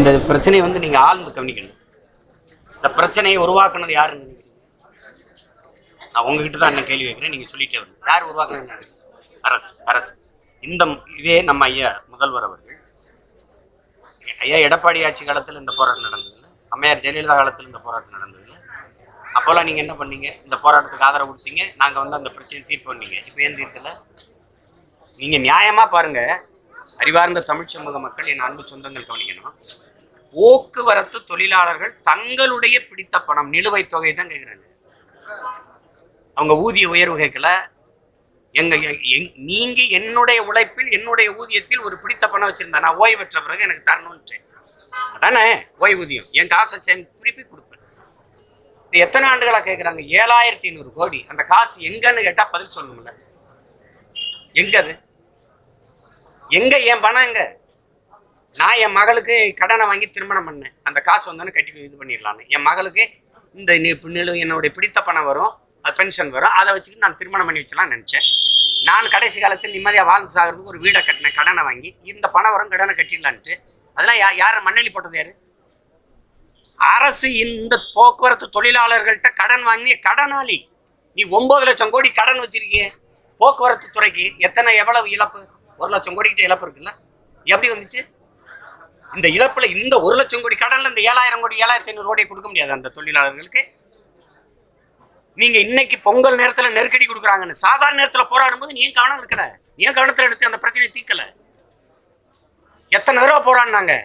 இந்த பிரச்சனையை வந்து நீங்க ஆழ்ந்து கவனிக்கணும். இந்த பிரச்சனையை உருவாக்குனது யாருன்னு நினைக்கிறீங்க? நான் உங்ககிட்ட தான் என்ன கேள்வி வைக்கிறேன் நீங்க சொல்லிட்டே வரணும். யார் உருவாக்குறது அரசு அரசு. இந்த இதே நம்ம ஐயா முதல்வர் அவர்கள் ஐயா எடப்பாடி ஆட்சி காலத்தில் இந்த போராட்டம் நடந்ததில்ல அம்மையார் ஜெயலலிதா காலத்தில் இந்த போராட்டம் நடந்ததில்ல அப்போல்லாம் நீங்க என்ன பண்ணீங்க? இந்த போராட்டத்துக்கு ஆதரவு கொடுத்தீங்க. நாங்க வந்து அந்த பிரச்சனையை தீர்ப்பு பண்ணீங்க. இப்போ ஏன் தீர்க்கல? நீங்க நியாயமா பாருங்க. அறிவார்ந்த தமிழ் சமூக மக்கள் என் அன்பு சொந்தங்கள் கவனிக்கணும். போக்குவரத்து தொழிலாளர்கள் தங்களுடைய பிடித்த பணம் நிலுவைத் தொகை தான் கேட்குறாங்க அவங்க ஊதிய உயர்வு கேட்கல எங்க எ- எங்- நீங்க என்னுடைய உழைப்பில் என்னுடைய ஊதியத்தில் ஒரு பிடித்த பணம் வச்சிருந்தேன் நான் ஓய்வு பெற்ற பிறகு எனக்கு தரணும்னு அதானே ஓய்வூதியம். என் காசை சேர்ந்து திருப்பி கொடுப்பேன். இது எத்தனை ஆண்டுகளாக கேட்குறாங்க ஏழாயிரத்தி ஐநூறு கோடி. அந்த காசு எங்கன்னு கேட்டால் பதில் சொல்லணும்ல. எங்க அது எங்க? என் பணம் எங்க? நான் என் மகளுக்கு கடனை வாங்கி திருமணம் பண்ணேன். அந்த காசு வந்தோன்னு கட்டி இது பண்ணிடலான்னு. என் மகளுக்கு இந்த நி- நிலு என்னுடைய பிடித்த பணம் வரும் அது பென்ஷன் வரும் அதை வச்சுக்கிட்டு நான் திருமணம் பண்ணி வச்சலாம் நினச்சேன். நான் கடைசி காலத்தில் நிம்மதியாக வாழ்ந்து சாகிறதுக்கு ஒரு வீடை கட்டினேன் கடனை வாங்கி. இந்த பணம் வரும் கடனை கட்டிடலான்ட்டு. அதெல்லாம் யா யாரை மண்ணெளி போட்டது யாரு? அரசு இந்த போக்குவரத்து தொழிலாளர்கள்ட்ட கடன் வாங்கிய கடனாளி. நீ ஒன்பது லட்சம் கோடி கடன் வச்சிருக்கிய. போக்குவரத்து துறைக்கு எத்தனை எவ்வளவு இழப்பு? ஒரு லட்சம் கோடிக்கிட்ட இழப்பு இருக்குல்ல? எப்படி வந்துச்சு? இந்த இழப்புல இந்த ஒரு லட்சம் கோடி கடன்ல இந்த ஏழாயிரம் கோடி ஏழாயிரத்தி ஐநூறு கோடியை கொடுக்க முடியாது அந்த தொழிலாளர்களுக்கு. நீங்க இன்னைக்கு பொங்கல் நேரத்துல நெருக்கடி கொடுக்குறாங்கன்னு சாதாரண நேரத்துல போராடும் போது நீ ஏன் கவனம் இருக்கல? நீ ஏன் கவனத்துல எடுத்து அந்த பிரச்சனையை தீர்க்கல? எத்தனை தடவை போராடினாங்க?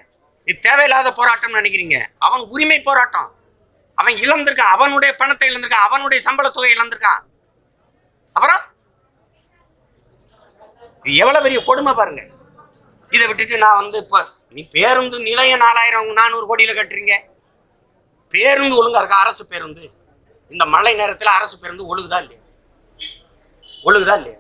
இது தேவையில்லாத போராட்டம்னு நினைக்கிறீங்க. அவன் உரிமை போராட்டம். அவன் இழந்திருக்கான். அவனுடைய பணத்தை இழந்திருக்கான். அவனுடைய சம்பள தொகை இழந்திருக்கான். அப்புறம்? எவ்வளவு பெரிய கொடுமை பாருங்க. இதை விட்டுட்டு நான் வந்து இப்போ நீ பேருந்து நிலைய நாலாயிரம் நானூறு கோடியில் கட்டுறீங்க. பேருந்து ஒழுங்கா இருக்கா? அரசு பேருந்து. இந்த மழை நேரத்தில் அரசு பேருந்து ஒழுகுதா இல்லையா? ஒழுகுதா இல்லையா?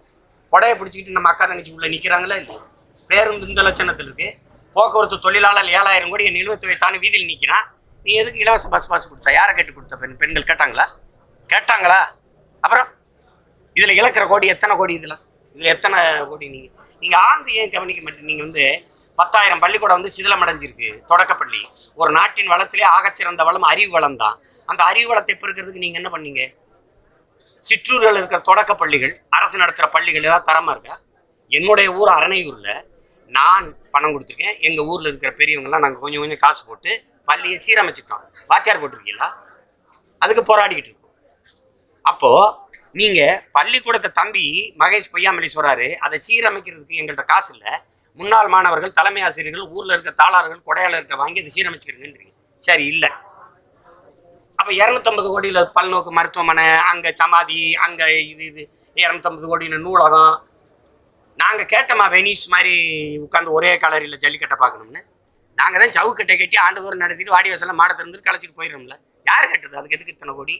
கொடையை பிடிச்சிக்கிட்டு நம்ம அக்கா தங்கச்சி உள்ள நிக்கிறாங்களா இல்லையா? பேருந்து இந்த லட்சணத்தில் இருக்கு. போக்குவரத்து தொழிலாளர் ஏழாயிரம் கோடி நிலுவைத்தொகை தானே வீதியில் நிற்கிறான் நீ எதுக்கு இலவச பஸ் பாஸ் கொடுத்தா? யாரை கேட்டு கொடுத்த பெண்? பெண்கள் கேட்டாங்களா? கேட்டாங்களா? அப்புறம் இதில் இழக்கிற கோடி எத்தனை கோடி இதில்? இதில் எத்தனை கோடி நீங்கள் நீங்கள் ஆழ்ந்து ஏன் கவனிக்க மாட்டேன்? நீங்கள் வந்து பத்தாயிரம் பள்ளிக்கூடம் வந்து சிதிலமடைஞ்சிருக்கு. தொடக்கப்பள்ளி. ஒரு நாட்டின் வளத்திலே ஆகச்சிறந்த வளம் அறிவு வளம் தான் அந்த அறிவு வளத்தை பெருக்கிறதுக்கு நீங்கள் என்ன பண்ணீங்க? சிற்றூர்கள் இருக்கிற தொடக்க பள்ளிகள் அரசு நடத்துகிற பள்ளிகள் ஏதாவது தரமாக இருக்கா? என்னுடைய ஊர் அரணையூரில் நான் பணம் கொடுத்துருக்கேன். எங்கள் ஊரில் இருக்கிற பெரியவங்களாம் நாங்கள் கொஞ்சம் கொஞ்சம் காசு போட்டு பள்ளியை சீரமைச்சிட்டோம். வாத்தியார் போட்டிருக்கீங்களா? அதுக்கு போராடிக்கிட்டு இருக்கோம். அப்போது நீங்கள் பள்ளிக்கூடத்தை தம்பி மகேஷ் பொய்யாமலி சொல்கிறாரு அதை சீரமைக்கிறதுக்கு எங்கள்கிட்ட காசு இல்லை. முன்னாள் மாணவர்கள் தலைமை ஆசிரியர்கள் ஊரில் இருக்க தாளாளர்கள் கொடையாளர்கிட்ட வாங்கி அதை சீரமைச்சுக்கிறீங்கன்றீங்க சரி இல்லை. அப்போ இரநூத்தம்பது கோடியில் பல்நோக்கு மருத்துவமனை அங்கே சமாதி அங்கே இது இது இரநூத்தம்பது கோடியில் நூலகம். நாங்கள் கேட்டோமா வெனிஸ் மாதிரி உட்காந்து ஒரே கலரில் ஜல்லிக்கட்டை பார்க்கணும்னு. நாங்கள் தான் சவுக்கட்டை கட்டி ஆண்டுதோறும் நடத்திட்டு வாடி வசலாம் மாடத்தை இருந்து களைச்சிட்டு போயிடும்ல யார் கட்டுது? அதுக்கு எதுக்கு இத்தனை கோடி?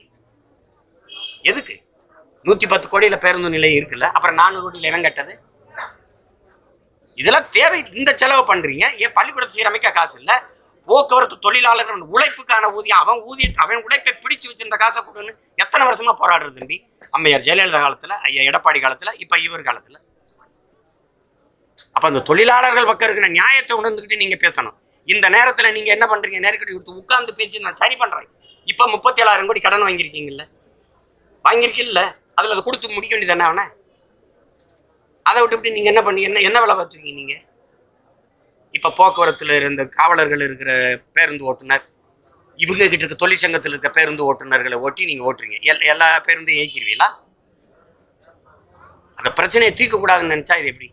எதுக்கு? நூற்றி பத்து கோடியில் பேருந்து நிலையம் இருக்குல்ல. அப்புறம் நானூறு கோடியில் இடம் கட்டது? இதெல்லாம் தேவை இந்த செலவு பண்றீங்க. ஏன் பள்ளிக்கூடத்தை சீரமைக்க காசு இல்லை? போக்குவரத்து தொழிலாளர்கள் உழைப்புக்கான ஊதியம் அவன் ஊதிய அவன் உழைப்பை பிடிச்சு வச்சிருந்த காசை கொடுன்னு எத்தனை வருஷமா போராடுறது தம்பி? அம்மையார் ஜெயலலிதா காலத்துல ஐயா எடப்பாடி காலத்துல இப்ப இவர் காலத்துல. அப்ப அந்த தொழிலாளர்கள் பக்கம் இருக்கிற நியாயத்தை உணர்ந்துக்கிட்டு நீங்க பேசணும். இந்த நேரத்துல நீங்க என்ன பண்றீங்க? நெருக்கடி கொடுத்து உட்கார்ந்து பேச்சு நான் சரி பண்றேன். இப்ப முப்பத்தி ஏழாயிரம் கோடி கடன் வாங்கியிருக்கீங்கல்ல? வாங்கியிருக்கீல்ல? அதுல அதை கொடுத்து முடிக்க வேண்டியது என்ன அவனை? அதை விட்டுவிட்டு நீங்க என்ன பண்ணி என்ன என்ன வேலை பார்த்துருக்கீங்க நீங்க? இப்ப போக்குவரத்துல இருந்த காவலர்கள் இருக்கிற பேருந்து ஓட்டுநர் இவங்க கிட்ட இருக்க தொழிற்சங்கத்தில் இருக்க பேருந்து ஓட்டுநர்களை ஓட்டி நீங்க ஓட்டுறீங்க. எல் எல்லா பேருந்தையும் இயக்கிடுவீங்களா? அந்த பிரச்சனையை தீர்க்கக்கூடாதுன்னு நினச்சா நினைச்சா இது எப்படி?